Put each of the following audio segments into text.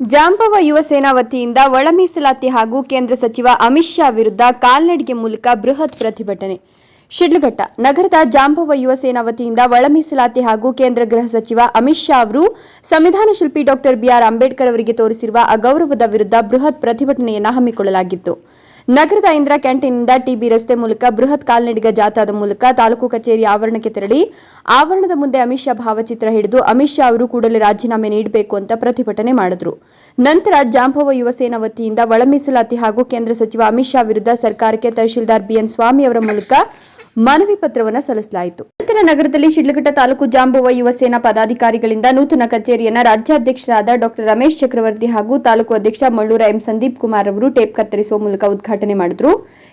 ಜಾಂಬವ ಯುವ ಸೇನಾ ವತಿಯಿಂದ ಒಳ ಮೀಸಲಾತಿ ಹಾಗೂ ಕೇಂದ್ರ ಸಚಿವ ಅಮಿತ್ ಶಾ ವಿರುದ್ಧ ಕಾಲ್ನಡಿಗೆ ಮೂಲಕ ಬೃಹತ್ ಪ್ರತಿಭಟನೆ. ಶಿಡ್ಲಘಟ್ಟ, ನಗರದ ಜಾಂಬವ ಯುವ ಸೇನಾ ವತಿಯಿಂದ ಒಳ ಮೀಸಲಾತಿ ಹಾಗೂ ಕೇಂದ್ರ ಗೃಹ ಸಚಿವ ಅಮಿತ್ ಶಾ ಅವರು ಸಂವಿಧಾನ ಶಿಲ್ಪಿ ಡಾಕ್ಟರ್ ಬಿಆರ್ ಅಂಬೇಡ್ಕರ್ ಅವರಿಗೆ ತೋರಿಸಿರುವ ಅಗೌರವದ ವಿರುದ್ಧ ಬೃಹತ್ ಪ್ರತಿಭಟನೆಯನ್ನು ಹಮ್ಮಿಕೊಳ್ಳಲಾಗಿತ್ತು. ನಗರದ ಇಂದಿರಾ ಕ್ಯಾಂಟೀನ್ನಿಂದ ಟಿಬಿ ರಸ್ತೆ ಮೂಲಕ ಬೃಹತ್ ಕಾಲ್ನಡಿಗ ಜಾಥಾದ ಮೂಲಕ ತಾಲೂಕು ಕಚೇರಿ ಆವರಣಕ್ಕೆ ತೆರಳಿ, ಆವರಣದ ಮುಂದೆ ಅಮಿತ್ ಶಾ ಭಾವಚಿತ್ರ ಹಿಡಿದು ಅಮಿತ್ ಶಾ ಅವರು ಕೂಡಲೇ ರಾಜೀನಾಮೆ ನೀಡಬೇಕು ಅಂತ ಪ್ರತಿಭಟನೆ ಮಾಡಿದ್ರು. ನಂತರ ಜಾಂಬವ ಯುವ ಸೇನಾ ವತಿಯಿಂದ ಒಳಮೀಸಲಾತಿ ಹಾಗೂ ಕೇಂದ್ರ ಸಚಿವ ಅಮಿತ್ ಶಾ ವಿರುದ್ಧ ಸರ್ಕಾರಕ್ಕೆ ತಹಶೀಲ್ದಾರ್ ಬಿಎನ್ ಸ್ವಾಮಿ ಅವರ ಮೂಲಕ ಮನವಿ ಪತ್ರವನ್ನು ಸಲ್ಲಿಸಲಾಯಿತು. ನಂತರ ನಗರದಲ್ಲಿ ಶಿಡ್ಲಘಟ್ಟ ತಾಲೂಕು ಜಾಂಬುವ ಯುವ ಸೇನಾ ಪದಾಧಿಕಾರಿಗಳಿಂದ ನೂತನ ಕಚೇರಿಯನ್ನ ರಾಜ್ಯಾಧ್ಯಕ್ಷರಾದ ಡಾಕ್ಟರ್ ರಮೇಶ್ ಚಕ್ರವರ್ತಿ ಹಾಗೂ ತಾಲೂಕು ಅಧ್ಯಕ್ಷ ಮಳ್ಳೂರ ಎಂ. ಸಂದೀಪ್ ಕುಮಾರ್ ಅವರು ಟೇಪ್ ಕತ್ತರಿಸುವ ಮೂಲಕ ಉದ್ಘಾಟನೆ ಮಾಡಿದರು.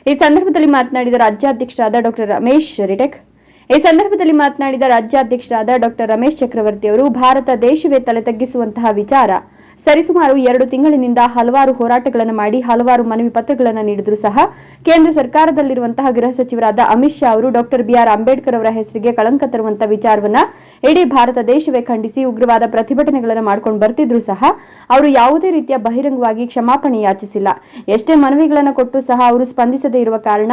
ಈ ಸಂದರ್ಭದಲ್ಲಿ ಮಾತನಾಡಿದ ರಾಜ್ಯಾಧ್ಯಕ್ಷರಾದ ಡಾಕ್ಟರ್ ರಮೇಶ್ ರಿಟೆಕ್ ಈ ಸಂದರ್ಭದಲ್ಲಿ ಮಾತನಾಡಿದ ರಾಜ್ಯಾಧ್ಯಕ್ಷರಾದ ಡಾಕ್ಟರ್ ರಮೇಶ್ ಚಕ್ರವರ್ತಿ ಅವರು, ಭಾರತ ದೇಶವೇ ತಲೆ ತಗ್ಗಿಸುವಂತಹ ವಿಚಾರ. ಸರಿಸುಮಾರು ಎರಡು ತಿಂಗಳಿನಿಂದ ಹಲವಾರು ಹೋರಾಟಗಳನ್ನು ಮಾಡಿ, ಹಲವಾರು ಮನವಿ ಪತ್ರಗಳನ್ನು ನೀಡಿದರೂ ಸಹ ಕೇಂದ್ರ ಸರ್ಕಾರದಲ್ಲಿರುವಂತಹ ಗೃಹ ಸಚಿವರಾದ ಅಮಿತ್ ಶಾ ಅವರು ಡಾಕ್ಟರ್ ಬಿಆರ್ ಅಂಬೇಡ್ಕರ್ ಅವರ ಹೆಸರಿಗೆ ಕಳಂಕ ತರುವಂತಹ ವಿಚಾರವನ್ನ ಇಡೀ ಭಾರತ ದೇಶವೇ ಖಂಡಿಸಿ ಉಗ್ರವಾದ ಪ್ರತಿಭಟನೆಗಳನ್ನು ಮಾಡ್ಕೊಂಡು ಬರ್ತಿದ್ರು ಸಹ ಅವರು ಯಾವುದೇ ರೀತಿಯ ಬಹಿರಂಗವಾಗಿ ಕ್ಷಮಾಪಣೆ ಯಾಚಿಸಿಲ್ಲ. ಎಷ್ಟೇ ಮನವಿಗಳನ್ನು ಕೊಟ್ಟು ಸಹ ಅವರು ಸ್ಪಂದಿಸದೇ ಇರುವ ಕಾರಣ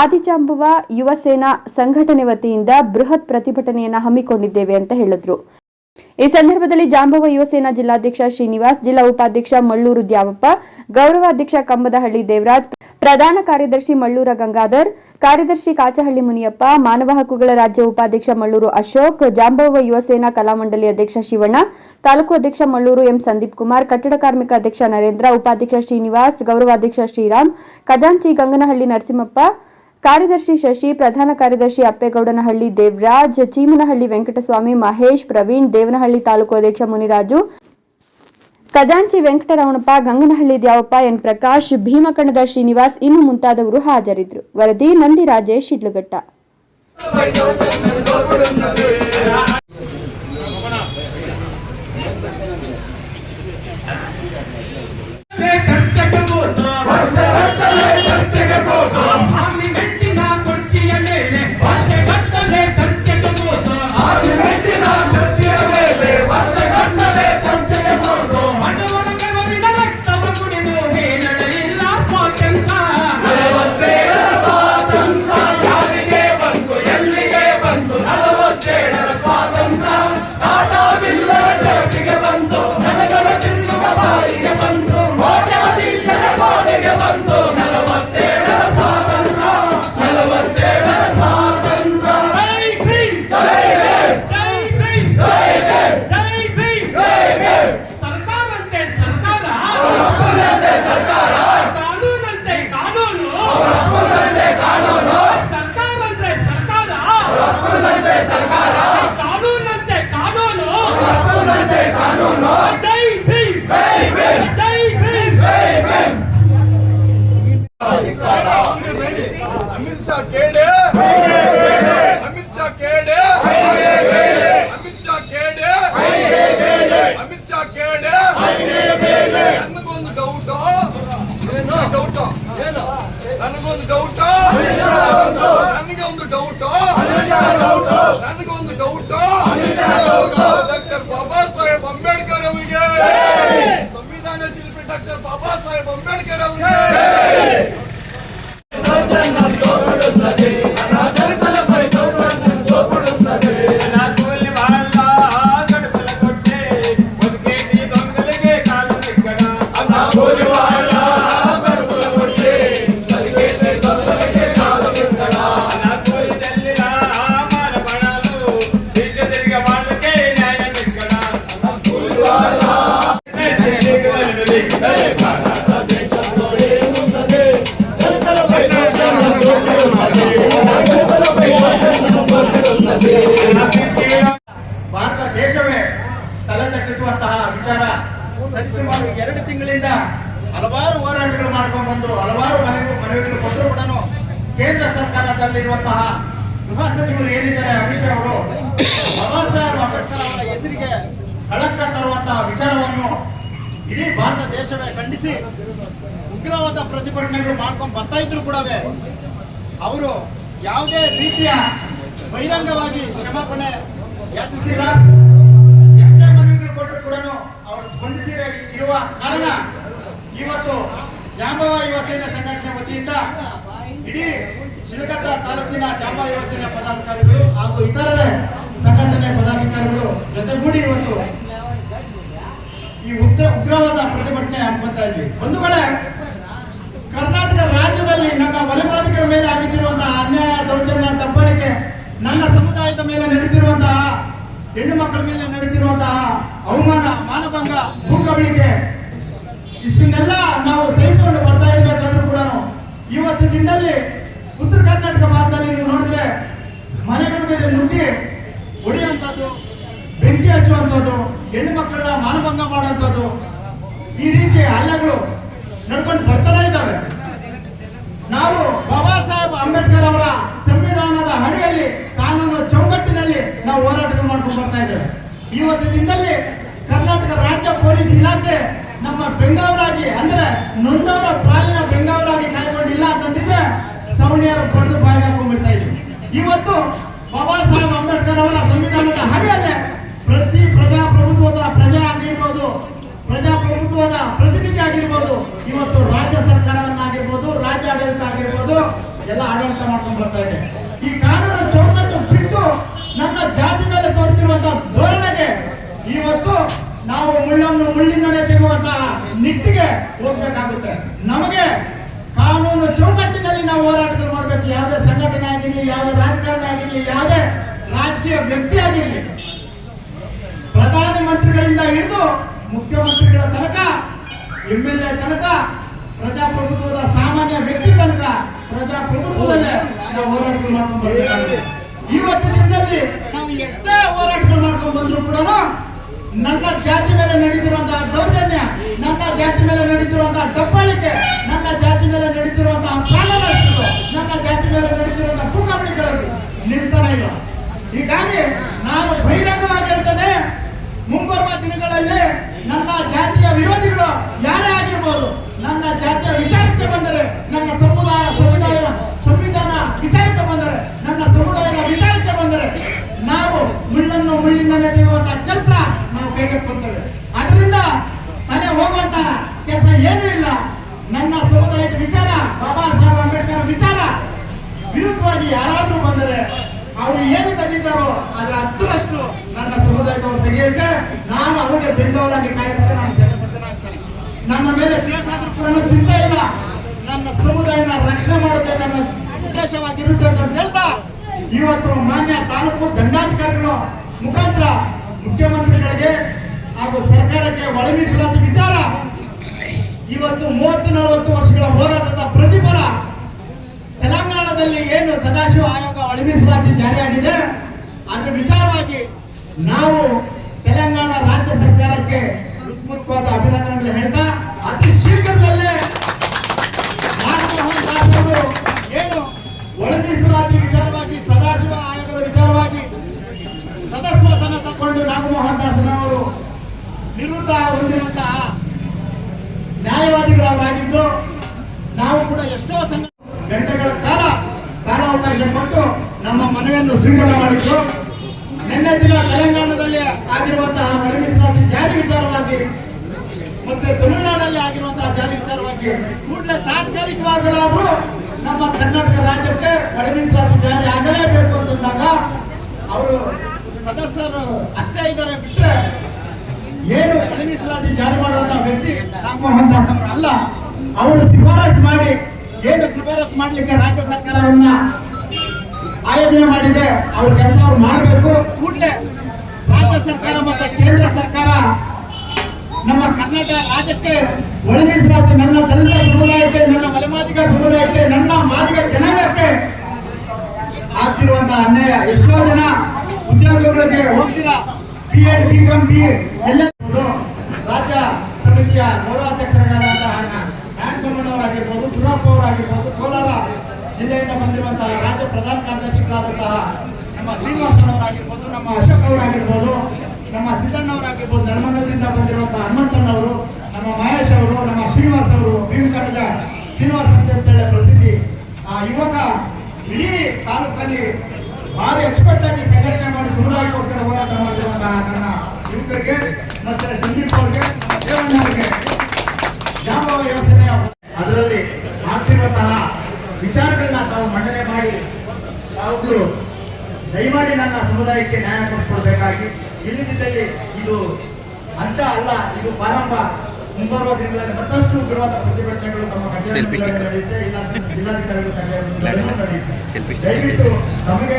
ಆದಿಚಾಂಬುವ ಯುವ ಸೇನಾ ಸಂಘಟನೆ ವತಿಯಿಂದ ಬೃಹತ್ ಪ್ರತಿಭಟನೆಯನ್ನು ಹಮ್ಮಿಕೊಂಡಿದ್ದೇವೆ ಅಂತ ಹೇಳಿದ್ರು. ಈ ಸಂದರ್ಭದಲ್ಲಿ ಜಾಂಬವ ಯುವಸೇನಾ ಜಿಲ್ಲಾಧ್ಯಕ್ಷ ಶ್ರೀನಿವಾಸ್, ಜಿಲ್ಲಾ ಉಪಾಧ್ಯಕ್ಷ ಮಳ್ಳೂರು ದ್ಯಾವಪ್ಪ ಗೌರವಾಧ್ಯಕ್ಷ ಕಂಬದಹಳ್ಳಿ ದೇವರಾಜ್, ಪ್ರಧಾನ ಕಾರ್ಯದರ್ಶಿ ಮಳ್ಳೂರ ಗಂಗಾಧರ್, ಕಾರ್ಯದರ್ಶಿ ಕಾಚಹಳ್ಳಿ ಮುನಿಯಪ್ಪ, ಮಾನವ ಹಕ್ಕುಗಳ ರಾಜ್ಯ ಉಪಾಧ್ಯಕ್ಷ ಮಳ್ಳೂರು ಅಶೋಕ್, ಜಾಂಬವ ಯುವಸೇನಾ ಕಲಾಮಂಡಳಿ ಅಧ್ಯಕ್ಷ ಶಿವಣ್ಣ, ತಾಲೂಕು ಅಧ್ಯಕ್ಷ ಮಳ್ಳೂರು ಎಂ ಸಂದೀಪ್ ಕುಮಾರ್, ಕಟ್ಟಡ ಕಾರ್ಮಿಕ ಅಧ್ಯಕ್ಷ ನರೇಂದ್ರ, ಉಪಾಧ್ಯಕ್ಷ ಶ್ರೀನಿವಾಸ್, ಗೌರವಾಧ್ಯಕ್ಷ ಶ್ರೀರಾಮ್, ಖಜಾಂಚಿ ಗಂಗನಹಳ್ಳಿ ನರಸಿಂಹಪ್ಪ ಕಾರ್ಯದರ್ಶಿ ಶಶಿ, ಪ್ರಧಾನ ಕಾರ್ಯದರ್ಶಿ ಅಪ್ಪೇಗೌಡನಹಳ್ಳಿ ದೇವರಾಜ್, ಚೀಮನಹಳ್ಳಿ ವೆಂಕಟಸ್ವಾಮಿ ಮಹೇಶ್, ಪ್ರವೀಣ್ ದೇವನಹಳ್ಳಿ ತಾಲೂಕು ಅಧ್ಯಕ್ಷ ಮುನಿರಾಜು, ಖಜಾಂಚಿ ವೆಂಕಟರಮಣಪ್ಪ, ಗಂಗನಹಳ್ಳಿ ದ್ಯಾವಪ್ಪ, ಎನ್ ಪ್ರಕಾಶ್, ಭೀಮಕಣದ ಶ್ರೀನಿವಾಸ್ ಇನ್ನು ಮುಂತಾದವರು ಹಾಜರಿದ್ದರು. ವರದಿ ನಂದಿ ರಾಜೇಶ್, ಶಿಡ್ಲಘಟ್ಟ. ಭಾರತ ದೇಶವೇ ತಲೆ ತಗ್ಗಿಸುವಂತಹ ವಿಚಾರ ಸರಿಸುಮಾರು ಎರಡು ತಿಂಗಳಿಂದ ಹಲವಾರು ಹೋರಾಟಗಳು ಮಾಡ್ಕೊಂಡು ಬಂದು ಹಲವಾರು ಮನವಿ ಮನವಿಗಳು ಕೊಟ್ಟರು ಕೂಡ ಕೇಂದ್ರ ಸರ್ಕಾರದಲ್ಲಿರುವಂತಹ ಗೃಹ ಸಚಿವರು ಏನಿದ್ದಾರೆ ಅಮಿತ್ ಅವರು ಬಾಬಾ ಅಂಬೇಡ್ಕರ್ ಅವರ ಹೆಸರಿಗೆ ಕಳಂಕ ತರುವಂತಹ ವಿಚಾರವನ್ನು ಇಡೀ ಭಾರತ ದೇಶವೇ ಖಂಡಿಸಿ ಉಗ್ರವಾದ ಪ್ರತಿಭಟನೆಗಳು ಮಾಡ್ಕೊಂಡು ಬರ್ತಾ ಇದ್ರು ಕೂಡ ಅವರು ಯಾವುದೇ ರೀತಿಯ ಬಹಿರಂಗವಾಗಿ ಕ್ಷಮಾಪಣೆ ಯಾಚಿಸಿಲ್ಲ. ಎಷ್ಟೇ ಮನವಿಗಳು ಕೊಟ್ಟರು ಕೂಡ ಅವರು ಸ್ಪಂದಿಸಿ ಇರುವ ಕಾರಣ ಇವತ್ತು ಜಾಂಬವ ಯುವ ಸೇನೆ ಸಂಘಟನೆ ವತಿಯಿಂದ ಇಡೀ ಶಿಳಘಟ್ಟ ತಾಲೂಕಿನ ಜಾಂಬವ ಯುವ ಸೇನೆ ಪದಾಧಿಕಾರಿಗಳು ಹಾಗೂ ಇತರರೇ ಸಂಘಟನೆ ಪದಾಧಿಕಾರಿಗಳು ಜೊತೆಗೂಡಿ ಇವತ್ತು ಈ ಉಗ್ರ ಉಗ್ರವಾದ ಪ್ರತಿಭಟನೆ ಹಮ್ಮಿಕೊಳ್ತಾ ಇದ್ವಿ. ಬಂಧುಗಳೇ ಕರ್ನಾಟಕ ರಾಜ್ಯದಲ್ಲಿ ನಮ್ಮ ಮಲೆಮಾದಿಗರ ಮೇಲೆ ಆಗುತ್ತಿರುವಂತಹ ಅನ್ಯಾಯ ದೌರ್ಜನ್ಯ ದಬ್ಬಳಿಕೆ ನನ್ನ ಸಮುದಾಯದ ಮೇಲೆ ನಡೀತಿರುವಂತಹ ಹೆಣ್ಣು ಮಕ್ಕಳ ಮೇಲೆ ನಡೀತಿರುವಂತಹ ಅವಮಾನ, ಮಾನಭಂಗ, ಭೂಕಬಳಿಕೆ, ಇಷ್ಟನ್ನೆಲ್ಲ ನಾವು ಸಹಿಸಿಕೊಂಡು ಬರ್ತಾ ಇರ್ಬೇಕಾದ್ರೂ ಕೂಡ ಇವತ್ತು ದಿನದಲ್ಲಿ ಉತ್ತರ ಕರ್ನಾಟಕ ಭಾಗದಲ್ಲಿ ನೀವು ನೋಡಿದ್ರೆ ಮನೆಗಳ ಮೇಲೆ ನುಗ್ಗಿ ಹೊಡೆಯುವಂಥದ್ದು ಬೆಂಕಿ ಹಚ್ಚುವಂಥದ್ದು, ಹೆಣ್ಣು ಮಕ್ಕಳ ಮಾನಭಂಗ ಮಾಡುವಂಥದ್ದು ಈ ರೀತಿ ಹಲ್ಲೆಗಳು ನಡ್ಕೊಂಡು ಬರ್ತಾನೆ ಇದ್ದಾವೆ. ನಾವು ಬಾಬಾ ಸಾಹೇಬ್ ಅಂಬೇಡ್ಕರ್ ಅವರ ಸಂವಿಧಾನದ ಅಡಿಯಲ್ಲಿ ಕಾನೂನು ಚೌಕಟ್ಟಿನಲ್ಲಿ ನಾವು ಹೋರಾಟ ಮಾಡ್ಕೊಂಡು ಬರ್ತಾ ಇದ್ದೇವೆ. ಇವತ್ತು ದಿನದಲ್ಲಿ ಕರ್ನಾಟಕ ರಾಜ್ಯ ಪೊಲೀಸ್ ಇಲಾಖೆ ನಮ್ಮ ಬೆಂಗಾವರಾಗಿ ಅಂದ್ರೆ ನೊಂದವರ ಪಾಲಿನ ಬೆಂಗಾವರಾಗಿ ಕಾಯ್ಕೊಂಡಿಲ್ಲ ಅಂತಂದಿದ್ರೆ ಸವಣಿಯರು ಪಡೆದು ಬಾಯಿ ಹಾಕೊಂಡ್ಬಿಡ್ತಾ ಇದ್ರು. ಇವತ್ತು ಬಾಬಾ ಸಾಹೇಬ್ ಅಂಬೇಡ್ಕರ್ ಅವರ ಸಂವಿಧಾನದ ಅಡಿಯಲ್ಲೇ ಪ್ರತಿ ಪ್ರಜಾಪ್ರಭುತ್ವದ ಪ್ರಜೆ ಆಗಿರ್ಬೋದು ಪ್ರಜಾಪ್ರಭುತ್ವದ ಪ್ರತಿನಿಧಿ ಆಗಿರ್ಬೋದು, ಇವತ್ತು ರಾಜ್ಯ ಸರ್ಕಾರವನ್ನಾಗಿರ್ಬೋದು ರಾಜ್ಯ ಆಡಳಿತ ಆಗಿರ್ಬೋದು, ಎಲ್ಲ ಆಡಳಿತ ಮಾಡ್ಕೊಂಡು ಬರ್ತಾ ಇದೆ. ಈ ಕಾನೂನು ಚೌಕಟ್ಟು ಬಿಟ್ಟು ನಮ್ಮ ಜಾತಿ ಮೇಲೆ ತೋರ್ತಿರುವಂತಹ ಧೋರಣೆಗೆ ಇವತ್ತು ನಾವು ಮುಳ್ಳನ್ನು ಮುಳ್ಳಿಂದಲೇ ತೆಗೆಯುವಂತಹ ನಿಟ್ಟಿಗೆ ಹೋಗ್ಬೇಕಾಗುತ್ತೆ. ನಮಗೆ ಕಾನೂನು ಚೌಕಟ್ಟಿನಲ್ಲಿ ನಾವು ಹೋರಾಟಗಳು ಮಾಡಬೇಕು. ಯಾವುದೇ ಸಂಘಟನೆ ಆಗಿರಲಿ, ಯಾವುದೇ ರಾಜಕಾರಣ ಆಗಿರಲಿ, ಯಾವುದೇ ರಾಜಕೀಯ ವ್ಯಕ್ತಿ ಆಗಿರಲಿ ಪ್ರಧಾನಮಂತ್ರಿಗಳಿಂದ ಹಿಡಿದು ಮುಖ್ಯಮಂತ್ರಿಗಳ ತನಕ ಎಂ ಎಲ್ ಎ ತನಕ, ಪ್ರಜಾಪ್ರಭುತ್ವದ ಸಾಮಾನ್ಯ ವ್ಯಕ್ತಿ ತನಕ ಪ್ರಜಾಪ್ರಭುತ್ವದಲ್ಲೇ ನಾವು ಹೋರಾಟ ಮಾಡ್ಕೊಂಡು ಬರಬೇಕಾಗುತ್ತೆ ಇವತ್ತು ದಿನದಲ್ಲಿ ನಾವು ಎಷ್ಟೇ ಹೋರಾಟಗಳು ಮಾಡ್ಕೊಂಡು ಬಂದ್ರು ಕೂಡ ನನ್ನ ಜಾತಿ ಮೇಲೆ ನಡೀತಿರುವಂತಹ ದೌರ್ಜನ್ಯ, ನನ್ನ ಜಾತಿ ಮೇಲೆ ನಡೀತಿರುವಂತಹ ದಬ್ಬಾಳಿಕೆ, ನನ್ನ ಜಾತಿ ಮೇಲೆ ನಡೀತಿರುವಂತಹ ಪ್ರಾಣ ನನ್ನ ಜಾತಿ ಮೇಲೆ ನಡೀತಿರುವಂತಹ ಭೂಕಂಪನಿಗಳಲ್ಲಿ ನಿಲ್ತಾನೆ ಇಲ್ಲ. ಹೀಗಾಗಿ ನಾನು ಬಹಿರಂಗವಾಗಿ ಹೇಳ್ತೇನೆ ಮುಂಬರುವ ದಿನಗಳಲ್ಲಿ ನನ್ನ ಜಾತಿಯ ವಿರೋಧಿಗಳು ಯಾರೇ ಆಗಿರ್ಬೋದು, ನನ್ನ ಜಾತಿಯ ವಿಚಾರಕ್ಕೆ ಬಂದರೆ, ನನ್ನ ಸಮುದಾಯ ಸಮುದಾಯ ಸಂವಿಧಾನ ವಿಚಾರಕ್ಕೆ ಬಂದರೆ, ನನ್ನ ಸಮುದಾಯದ ವಿಚಾರಕ್ಕೆ ಬಂದರೆ, ನಾವು ಮುಳ್ಳನ್ನು ಮುಳ್ಳಿಂದಲೇ ತೆಗೆಯುವಂತಹ ಕೆಲಸ ನಾವು ಕೈಗೆತ್ತಿಕೊಳ್ತೇವೆ ಅದರಿಂದ ಮನೆ ಹೋಗುವಂತಹ ಕೆಲಸ ಏನೂ ಇಲ್ಲ. ನನ್ನ ಸಮುದಾಯದ ವಿಚಾರ, ಬಾಬಾ ಸಾಹೇಬ್ ಅಂಬೇಡ್ಕರ್ ವಿಚಾರ ವಿರುದ್ಧವಾಗಿ ಬಂದರೆ ಅವರು ಏನು ತಂದಿದ್ದಾರೋ ಅದರ ಹತ್ತರಷ್ಟು ನನ್ನ ಸಮುದಾಯದವರು ತೆಗೆಯಕ್ಕೆ ನಾನು ಅವರಿಗೆ ಬೆಂಗಾವಲಾಗಿ ಕಾಯಕ್ಕೆ ನಾನು ಸದಸ್ಯನಾಗ್ತೇನೆ ನನ್ನ ಮೇಲೆ ಕೇಸ್ ಆದ್ರೂ ಕೂಡ ಚಿಂತೆ ಇಲ್ಲ. ನನ್ನ ಸಮುದಾಯನ ರಕ್ಷಣೆ ಮಾಡೋದೇ ನನ್ನ ಉದ್ದೇಶವಾಗಿರುತ್ತೆ ಅಂತ ಹೇಳ್ತಾ, ಇವತ್ತು ಮಾನ್ಯ ತಾಲೂಕು ದಂಡಾಧಿಕಾರಿಗಳು ಮುಖಾಂತರ ಮುಖ್ಯಮಂತ್ರಿಗಳಿಗೆ ಹಾಗೂ ಸರ್ಕಾರಕ್ಕೆ ಒಳ ವಿಚಾರ. ಇವತ್ತು ಮೂವತ್ತು ನಲವತ್ತು ವರ್ಷಗಳ ಹೋರಾಟದ ಪ್ರತಿಫಲ ತೆಲಂಗಾಣದಲ್ಲಿ ಏನು ಸದಾಶಿವ ಆಯೋಗ ಒಳಮೀಸಲಾತಿ ಜಾರಿಯಾಗಿದೆ, ಅದರ ವಿಚಾರವಾಗಿ ನಾವು ತೆಲಂಗಾಣ ರಾಜ್ಯ ಸರ್ಕಾರಕ್ಕೆ ಹೃತ್ಪೂರ್ವಕವಾದ ಅಭಿನಂದನೆಗಳು ಹೇಳ್ತಾ, ಅತಿ ಶೀಘ್ರದಲ್ಲೇ ರಾಜಮೋಹನ್ ದಾಸ್ ಅವರು ಏನು ಒಳಮೀಸಲಾತಿ ವಿಚಾರವಾಗಿ, ಸದಾಶಿವ ಆಯೋಗದ ವಿಚಾರವಾಗಿ ಸದಸ್ಯತನ ತಗೊಂಡು ನಾಗಮೋಹನ್ ದಾಸನವರು ನಿವೃತ್ತ ಹೊಂದಿರುವಂತಹ ನ್ಯಾಯವಾದಿಗಳವರಾಗಿದ್ದು, ನಾವು ಕೂಡ ಎಷ್ಟೋ ಸಂಘ ಗಂಟೆಗಳ ಕಾಲಾವಕಾಶ ಕೊಟ್ಟು ನಮ್ಮ ಮನವಿಯನ್ನು ಸ್ವೀಕಾರ ಮಾಡಿದ್ರು. ನಿನ್ನೆ ದಿನ ತೆಲಂಗಾಣದಲ್ಲಿ ಆಗಿರುವಂತಹ ಮಳೆ ಮೀಸಲಾತಿ ಜಾರಿ ವಿಚಾರವಾಗಿ ಮತ್ತೆ ತಮಿಳುನಾಡಲ್ಲಿ ಆಗಿರುವಂತಹ ಜಾರಿ ವಿಚಾರವಾಗಿ ಕೂಡಲೇ ತಾತ್ಕಾಲಿಕವಾಗಲಾದ್ರೂ ನಮ್ಮ ಕರ್ನಾಟಕ ರಾಜ್ಯಕ್ಕೆ ಮಳೆ ಮೀಸಲಾತಿ ಜಾರಿ ಆಗಲೇಬೇಕು ಅಂತಂದಾಗ ಅವರು ಸದಸ್ಯರು ಅಷ್ಟೇ ಇದ್ದಾರೆ ಬಿಟ್ರೆ ಏನು ಮಳೆ ಮೀಸಲಾತಿ ಜಾರಿ ಮಾಡುವಂತಹ ವ್ಯಕ್ತಿ ನಾಗಮೋಹನ್ ದಾಸ್ ಅವರು ಅಲ್ಲ. ಅವರು ಶಿಫಾರಸು ಮಾಡಿ ಏನು ಶಿಫಾರಸು ಮಾಡಲಿಕ್ಕೆ ರಾಜ್ಯ ಸರ್ಕಾರವನ್ನ ಆಯೋಜನೆ ಮಾಡಿದೆ, ಅವ್ರ ಕೆಲಸ ಅವ್ರು ಮಾಡಬೇಕು. ಕೂಡಲೇ ರಾಜ್ಯ ಸರ್ಕಾರ ಮತ್ತೆ ಕೇಂದ್ರ ಸರ್ಕಾರ ನಮ್ಮ ಕರ್ನಾಟಕ ರಾಜ್ಯಕ್ಕೆ ಒಳ ಮೀಸಲಾತಿ ನನ್ನ ದಲಿತ ಸಮುದಾಯಕ್ಕೆ, ನನ್ನ ಮಲೆಮಾದಿಗ ಸಮುದಾಯಕ್ಕೆ, ನನ್ನ ಮಾದಿಗ ಜನಾಂಗಕ್ಕೆ ಆಗ್ತಿರುವಂತಹ ಅನ್ಯಾಯ. ಎಷ್ಟೋ ಜನ ಉದ್ಯೋಗಗಳಿಗೆ ಹೋಗ್ತೀರಾ. ಬಿ ಎಡ್ ಬಿ ಬಿ ಎಲ್ಲ ರಾಜ್ಯ ಸಮಿತಿಯ ಗೌರವಾಧ್ಯಕ್ಷರಾದಂತಹ ನ್ಯಾನ್ ಸೋಮಣ್ಣವರಾಗಿರ್ಬೋದು ದುರಪ್ಪ ಅವರಾಗಿರ್ಬೋದು, ಕೋಲಾರ ಜಿಲ್ಲೆಯಿಂದ ಬಂದಿರುವಂತಹ ರಾಜ್ಯ ಪ್ರಧಾನ ಕಾರ್ಯದರ್ಶಿಗಳಾದಂತಹ ನಮ್ಮ ಶ್ರೀನಿವಾಸನವರಾಗಿರ್ಬೋದು, ನಮ್ಮ ಅಶೋಕ್ ಅವರಾಗಿರ್ಬೋದು, ನಮ್ಮ ಸಿದ್ದಣ್ಣವರಾಗಿರ್ಬೋದು ನರ್ಮದದಿಂದ ಬಂದಿರುವಂತಹ ಹನುಮಂತಣ್ಣವರು, ನಮ್ಮ ಮಹೇಶ್ ಅವರು, ನಮ್ಮ ಶ್ರೀನಿವಾಸ್ ಅವರು, ಭೀಮಕರಜ ಶ್ರೀನಿವಾಸ್ ಅಂತ ಹೇಳಿ ಪ್ರಸಿದ್ಧಿ. ಆ ಯುವಕ ಇಡೀ ತಾಲೂಕಲ್ಲಿ ಭಾರಿ ಆಗಿ ಸಂಘಟನೆ ಮಾಡಿ ಸಮುದಾಯಕ್ಕೋಸ್ಕರ ಹೋರಾಟ ಮಾಡಿರುವಂತಹ ನನ್ನ ಯುವಕರಿಗೆ ಮತ್ತೆ ಸಂದೀಪ್ ಅವ್ರಿಗೆ ದೇವಣ್ಣ ಅವ್ರಿಗೆ ಜಾಬವ ಯೋಜನೆಯ ಅದರಲ್ಲಿ ಆಗ್ತಿರುವಂತಹ ವಿಚಾರಗಳನ್ನ ತಾವು ಮಂಡನೆ ಮಾಡಿ ತಾವುಗಳು ದಯಮಾಡಿ ನನ್ನ ಸಮುದಾಯಕ್ಕೆ ನ್ಯಾಯ ಕೊಡಿಸ್ಕೊಡ್ಬೇಕಾಗಿ. ಇಲ್ಲದಿದ್ದಲ್ಲಿ ಇದು ಅಂತ ಅಲ್ಲ ಇದು ಪ್ರಾರಂಭ. ಮುಂಬರುವ ದಿನಗಳಲ್ಲಿ ಮತ್ತಷ್ಟು ಉಗ್ರವಾದ ಪ್ರತಿಭಟನೆಗಳು ತಮ್ಮ ಜಿಲ್ಲಾಧಿಕಾರಿಗಳು ನಡೆಯುತ್ತೆ. ಇಲ್ಲ ಜಿಲ್ಲಾಧಿಕಾರಿಗಳ ಕಚೇರಿಗಳಲ್ಲಿ ನಡೆಯುತ್ತೆ. ದಯವಿಟ್ಟು ನಮಗೆ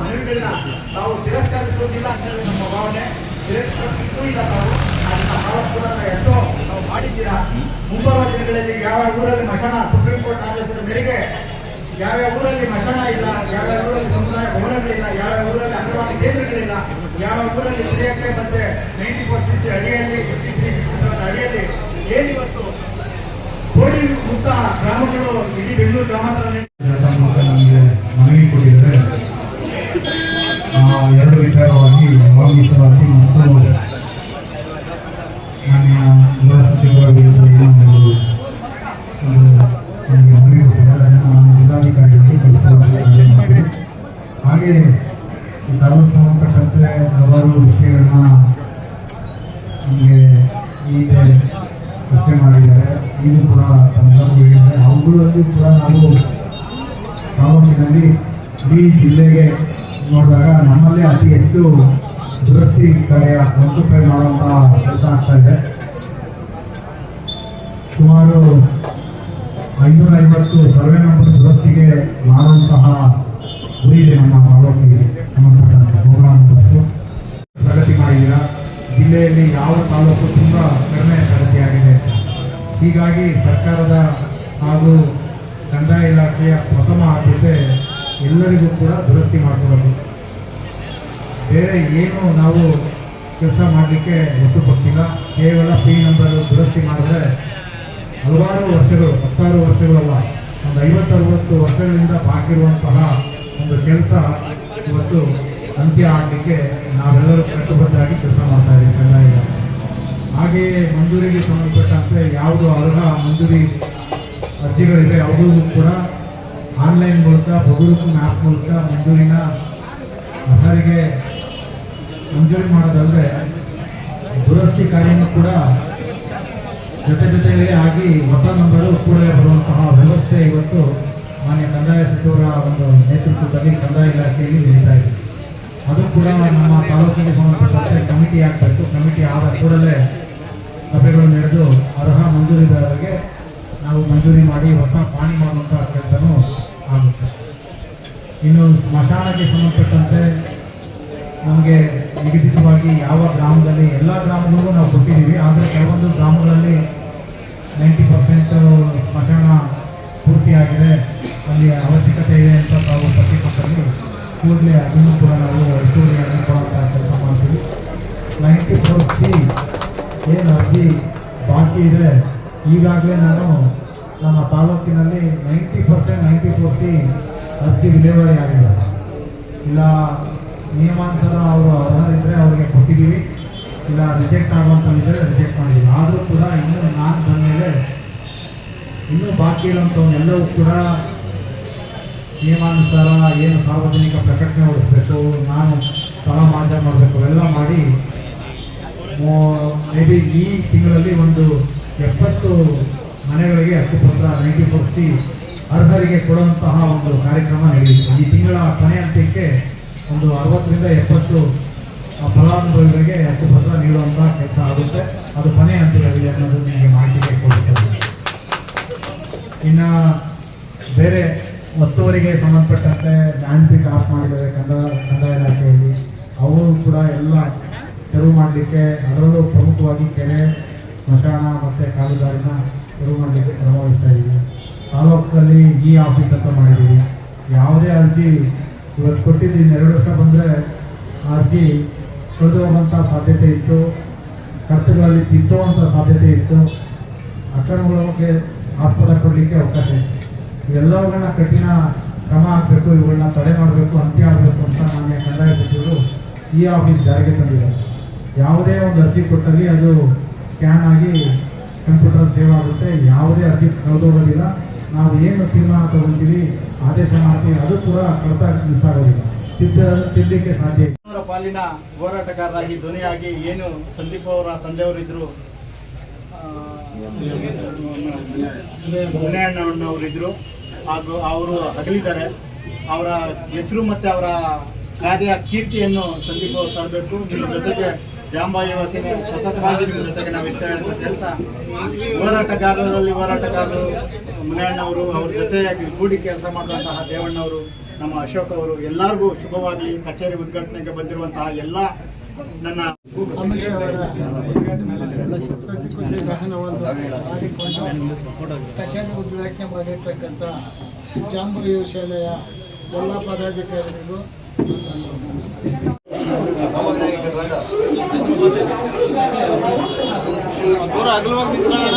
ಮನವಿಗಳನ್ನ ತಾವು ತಿರಸ್ಕರಿಸುವುದಿಲ್ಲ ಅಂತ ಹೇಳಿ ನಮ್ಮ ಭಾವನೆ. ತಿರಸ್ಕರಿಸಿದ್ದೂ ಇಲ್ಲ ತಾವು. ಅದನ್ನ ಕೂಡ ಎಷ್ಟೋ ನಾವು ಮಾಡಿದ್ದೀರಾ ಮುಂಬರುವ ಯಾವ ಊರಲ್ಲಿ ಮಶಣ ಸುಪ್ರೀಂ ಕೋರ್ಟ್ ಆದೇಶದ ಮೇರೆಗೆ ಯಾವ್ಯಾವ ಊರಲ್ಲಿ ಮಶಣ ಇಲ್ಲ ಯಾವ್ಯಾವ ಊರಲ್ಲಿ ಸಮುದಾಯ ಭವನಗಳಿಲ್ಲ ಯಾವ್ಯಾವ ಊರಲ್ಲಿ ಅಂಗನವಾಡಿ ಕೇಂದ್ರಗಳಿಲ್ಲ, ಯಾವ ಊರಲ್ಲಿ ವಿಜಯಕ್ಕೆ ಮತ್ತೆ ನೈಂಟಿ ಫೋರ್ ಸಿ ಸಿ ಅಡಿಯಲ್ಲಿ ಅಡಿಯಲ್ಲಿ ಏನಿವತ್ತು ಕೋಡಿ ಮುಕ್ತ ಗ್ರಾಮಗಳು ಇಡೀ ಬೆಂಗಳೂರು ಗ್ರಾಮಾಂತರ ಮನವಿ ಕೊಟ್ಟಿದ್ದಾರೆ. ಎರಡು ವಿಚಾರವಾಗಿ ಭಾಗವಹಿಸಲಾಗಿ ಮತ್ತು ಮಾನ್ಯ ಗೃಹ ಸಚಿವರ ವಿರುದ್ಧ ಹೆಚ್ಚು ದುರಸ್ತಿ ಕಾರ್ಯ ಒತ್ತುಪೈ ಮಾಡುವಂತಹ ಕೆಲಸ ಆಗ್ತಾ ಇದೆ. ಸುಮಾರು ಐನೂರ ಐವತ್ತು ಸರ್ವೆ ನಂಬರ್ ದುರಸ್ತಿಗೆ ಮಾಡುವಂತಹ ಗುರಿ ಇದೆ ನಮ್ಮ ತಾಲೂಕಿಗೆ ಸಂಬಂಧಪಟ್ಟ ಪ್ರೋಗ್ರಾಮ್ ಪ್ರಗತಿ ಮಾಡಿದ್ದೀರಾ? ಜಿಲ್ಲೆಯಲ್ಲಿ ಯಾವ ತಾಲೂಕು ತುಂಬ ಕಡಿಮೆ ಪ್ರಗತಿಯಾಗಿದೆ ಹೀಗಾಗಿ ಸರ್ಕಾರದ ಹಾಗೂ ಕಂದಾಯ ಇಲಾಖೆಯ ಪ್ರಥಮ ಆದ್ಯತೆ ಎಲ್ಲರಿಗೂ ಕೂಡ ದುರಸ್ತಿ ಮಾಡಿಕೊಡೋದು. ಬೇರೆ ಏನು ನಾವು ಕೆಲಸ ಮಾಡಲಿಕ್ಕೆ ಒತ್ತು ಕೊಟ್ಟಿಲ್ಲ ಕೇವಲ ಪಿ ನಂಬರ್ ದುರಸ್ತಿ ಮಾಡಿದ್ರೆ ಹಲವಾರು ವರ್ಷಗಳು, ಹತ್ತಾರು ವರ್ಷಗಳಲ್ಲ, ಒಂದು ಐವತ್ತು ಅರವತ್ತು ವರ್ಷಗಳಿಂದ ಬಾಕಿರುವಂತಹ ಒಂದು ಕೆಲಸ ಇವತ್ತು ಅಂತ್ಯ ಆಗಲಿಕ್ಕೆ ನಾವೆಲ್ಲರೂ ಕಟ್ಟುಬದ್ಧಾಗಿ ಕೆಲಸ ಮಾಡ್ತಾ ಇದ್ದೀವಿ ಇಲಾಖೆ. ಹಾಗೆಯೇ ಮಂಜೂರಿಗೆ ಸಂಬಂಧಪಟ್ಟಂತೆ ಯಾವುದು ಅರ್ಹ ಮಂಜೂರಿ ಅರ್ಜಿಗಳಿವೆ, ಯಾವುದೂ ಕೂಡ ಆನ್ಲೈನ್ ಮೂಲಕ ಬಗುರುಕು ಆ್ಯಪ್ ಮೂಲಕ ಮಂಜೂರಿನ ಅರ್ಹರಿಗೆ ಮಂಜೂರಿ ಮಾಡೋದಲ್ಲದೆ ದುರಸ್ತಿ ಕಾರ್ಯನೂ ಕೂಡ ಜೊತೆ ಜೊತೆಯಲ್ಲಿ ಆಗಿ ಹೊಸ ನಂಬರು ಕೂಡಲೇ ಬರುವಂತಹ ವ್ಯವಸ್ಥೆ ಇವತ್ತು ಮಾನ್ಯ ಕಂದಾಯ ಸಚಿವರ ಒಂದು ನೇತೃತ್ವದಲ್ಲಿ ಕಂದಾಯ ಇಲಾಖೆಯಲ್ಲಿ ನಡೀತಾ ಇದೆ. ಅದು ಕೂಡ ನಮ್ಮ ತಾಲೂಕಿಗೆ ಸಂಬಂಧಪಟ್ಟಂತೆ ಕಮಿಟಿ ಆಗಬೇಕು. ಕಮಿಟಿ ಆದ ಕೂಡಲೇ ಸಭೆಗಳು ನಡೆದು ಅರ್ಹ ಮಂಜೂರಿದಾರರಿಗೆ ನಾವು ಮಂಜೂರಿ ಮಾಡಿ ಹೊಸ ಪಾಣಿ ಮಾಡುವಂತಹ ಕೆಲಸನೂ ಆಗುತ್ತೆ. ಇನ್ನು ಸ್ಮಶಾನಕ್ಕೆ ಸಂಬಂಧಪಟ್ಟಂತೆ ನಮಗೆ ನಿಗದಿತವಾಗಿ ಯಾವ ಗ್ರಾಮದಲ್ಲಿ ಎಲ್ಲ ಗ್ರಾಮಗಳಿಗೂ ನಾವು ಕೊಟ್ಟಿದ್ದೀವಿ. ಆದರೆ ಕೆಲವೊಂದು ಗ್ರಾಮಗಳಲ್ಲಿ ನೈಂಟಿ ಪರ್ಸೆಂಟ್ ಸ್ಮಶಾನ ಪೂರ್ತಿಯಾಗಿದೆ. ಅಲ್ಲಿ ಅವಶ್ಯಕತೆ ಇದೆ ಅಂತ ತಾವು ಪಟ್ಟಿಕೊಟ್ಟಲ್ಲಿ ಕೂಡಲೇ ಅದನ್ನು ಕೂಡ ನಾವು ಹೆಚ್ಚುವರಿ ಅನುಕೂಲ ಕೆಲಸ ಮಾಡ್ತೀವಿ. ನೈಂಟಿ ಫೋರ್ ಏನು ಅರ್ಜಿ ಬಾಕಿ ಇದೆ? ಈಗಾಗಲೇ ನಾನು ನಮ್ಮ ತಾಲೂಕಿನಲ್ಲಿ ninety percent, ninety four C ಅರ್ಜಿ ವಿಲೇವಾರಿ ಆಗಿಲ್ಲ. ಇಲ್ಲ, ನಿಯಮಾನುಸಾರ ಅವರು ಅರ್ಹರಿದ್ದರೆ ಅವರಿಗೆ ಕೊಟ್ಟಿದ್ದೀವಿ. ಇಲ್ಲ ರಿಜೆಕ್ಟ್ ಆಗುವಂಥದ್ದಿದ್ದರೆ ರಿಜೆಕ್ಟ್ ಮಾಡಿದ್ದೀವಿ. ಆದರೂ ಕೂಡ ಇನ್ನೂ ನಾನು ಬಂದಮೇಲೆ ಇನ್ನೂ ಬಾಕಿ ಇರೋಂಥವನ್ನೆಲ್ಲವೂ ಕೂಡ ನಿಯಮಾನುಸಾರ ಏನು ಸಾರ್ವಜನಿಕ ಪ್ರಕಟಣೆ ಹೊಡಿಸ್ಬೇಕು ನಾನು ಸ್ಥಳ ಮಾಧ್ಯಮ ಮಾಡಬೇಕು ಎಲ್ಲ ಮಾಡಿ ಮೇ ಬಿ ಈ ತಿಂಗಳಲ್ಲಿ ಒಂದು ಎಪ್ಪತ್ತು ಮನೆಗಳಿಗೆ ಹಕ್ಕುಪತ್ರ ನೈಂಟಿ ಪರ್ಸಿ ಅರ್ಹರಿಗೆ ಕೊಡುವಂತಹ ಒಂದು ಕಾರ್ಯಕ್ರಮ ನಡೆಯಿತು. ಈ ತಿಂಗಳ ಕೊನೆಯ ಅಂತ್ಯಕ್ಕೆ ಒಂದು ಅರವತ್ತರಿಂದ ಎಪ್ಪತ್ತು ಫಲಾನುಭವಿಗಳಿಗೆ ಹಕ್ಕುಪತ್ರ ನೀಡುವಂತಹ ಕೆಲಸ ಆಗುತ್ತೆ. ಅದು ಕೊನೆ ಹಂತದಲ್ಲಿ ಅನ್ನೋದು ನಿಮಗೆ ಮಾಹಿತಿ ಕೊಡುತ್ತದೆ ಇನ್ನು ಬೇರೆ ಒತ್ತುವರಿಗೆ ಸಂಬಂಧಪಟ್ಟಂತೆ ಲ್ಯಾಂಡ್ ಆಫ್ ಮಾಡಿದ್ದಾರೆ ಕಂದಾಯ ಕಂದಾಯ ಇಲಾಖೆಯಲ್ಲಿ. ಅವರು ಕೂಡ ಎಲ್ಲ ತೆರವು ಮಾಡಲಿಕ್ಕೆ, ಅದರಲ್ಲೂ ಪ್ರಮುಖವಾಗಿ ಕೆರೆ, ಸ್ಮಶಾನ ಮತ್ತು ಕಾಲುದಾರಿನ ತೆರವು ಮಾಡಲಿಕ್ಕೆ ಪ್ರಭಾವಿಸ್ತಾ ವಹಿಸ್ತಾ ಇದ್ದೀವಿ ತಾಲೂಕಲ್ಲಿ ಈ ಆಫೀಸ್ ಅಂತ ಮಾಡಿದ್ದೀವಿ ಯಾವುದೇ ಅರ್ಜಿ ಇವತ್ತು ಕೊಟ್ಟಿದ್ದೀನಿ ಎರಡು ವರ್ಷ ಬಂದರೆ ಅರ್ಜಿ ಕಳೆದು ಹೋಗುವಂಥ ಸಾಧ್ಯತೆ ಇತ್ತು. ಖರ್ಚುಗಳಲ್ಲಿ ತಿದ್ದುವಂಥ ಸಾಧ್ಯತೆ ಇತ್ತು. ಅಕ್ರಮಗಳಿಗೆ ಆಸ್ಪದ ಕೊಡಲಿಕ್ಕೆ ಅವಕಾಶ ಇತ್ತು. ಇವೆಲ್ಲವುಗಳನ್ನ ಕಠಿಣ ಕ್ರಮ ಆಗಬೇಕು, ಇವುಗಳನ್ನ ತಡೆ ಮಾಡಬೇಕು, ಅಂತ್ಯ ಆಗಬೇಕು ಅಂತ ನಾನು ಕಂದಾಯ ಸಚಿವರು ಈ ಆಫೀಸ್ ಜಾರಿಗೆ ತಂದಿದ್ದಾರೆ. ಯಾವುದೇ ಒಂದು ಅರ್ಜಿ ಕೊಟ್ಟಲ್ಲಿ ಅದು ಸ್ಕ್ಯಾನ್ ಆಗಿ ಕಂಪ್ಯೂಟರ್ ಸೇವ್ ಆಗುತ್ತೆ. ಯಾವುದೇ ಅರ್ಜಿ ಕಳೆದೋಗೋದಿಲ್ಲ ನಾವು ಏನು ತೀರ್ಮಾನ ತಗೊಂತೀವಿ, ಆದೇಶ ಮಾಡ್ತೀವಿ, ಅದು ಕೂಡ ಕಳೆತ ಮಿಸ್ ಆಗೋದಿಲ್ಲ ತಿದ್ದ ತಿದ್ದಲಿಕ್ಕೆ ಸಾಧ್ಯ ಅವರ ಪಾಲಿನ ಹೋರಾಟಗಾರರಾಗಿ ಧ್ವನಿಯಾಗಿ ಏನು ಸಂದೀಪ್ ಅವರ ತಂದೆಯವರಿದ್ದರು ಅವರಿದ್ರು ಹಾಗೂ ಅವರು ಅಗಲಿದ್ದಾರೆ ಅವರ ಹೆಸರು ಮತ್ತು ಅವರ ಕಾರ್ಯ ಕೀರ್ತಿಯನ್ನು ಸಂದೀಪ್ ಅವರು ತರಬೇಕು. ನಿಮ್ಮ ಜೊತೆಗೆ ಜಾಂಬಾಯಿ ಸೇನೆ ಸತತವಾಗಿ ನಿಮ್ಮ ಜೊತೆಗೆ ನಾವು ಇರ್ತೇವೆ ಅಂತ ಹೇಳ್ತಾ ಹೋರಾಟಗಾರರಲ್ಲಿ ಹೋರಾಟಗಾರರು ಮುನಿಯಣ್ಣವರು ಅವ್ರ ಜೊತೆಯಾಗಿ ಕೂಡಿ ಕೆಲಸ ಮಾಡಿದಂತಹ ದೇವಣ್ಣವರು ನಮ್ಮ ಅಶೋಕ್ ಅವರು ಎಲ್ಲರಿಗೂ ಶುಭವಾಗಲಿ. ಕಚೇರಿ ಉದ್ಘಾಟನೆಗೆ ಬಂದಿರುವಂತಹ ಎಲ್ಲ ನನ್ನ ಕಚೇರಿ ಉದ್ಘಾಟನೆ ಮಾಡಿರ್ತಕ್ಕಂಥ ಜಾಂಬುಯ ಶಾಲೆಯ ಎಲ್ಲ ಪದಾಧಿಕಾರಿಗಳಿಗೂ ನಮಸ್ಕಾರ. ದೂರ ಅಗಲವಾಗಿ ನಿಂತ್ಕೊಳ್ಳೋಣ.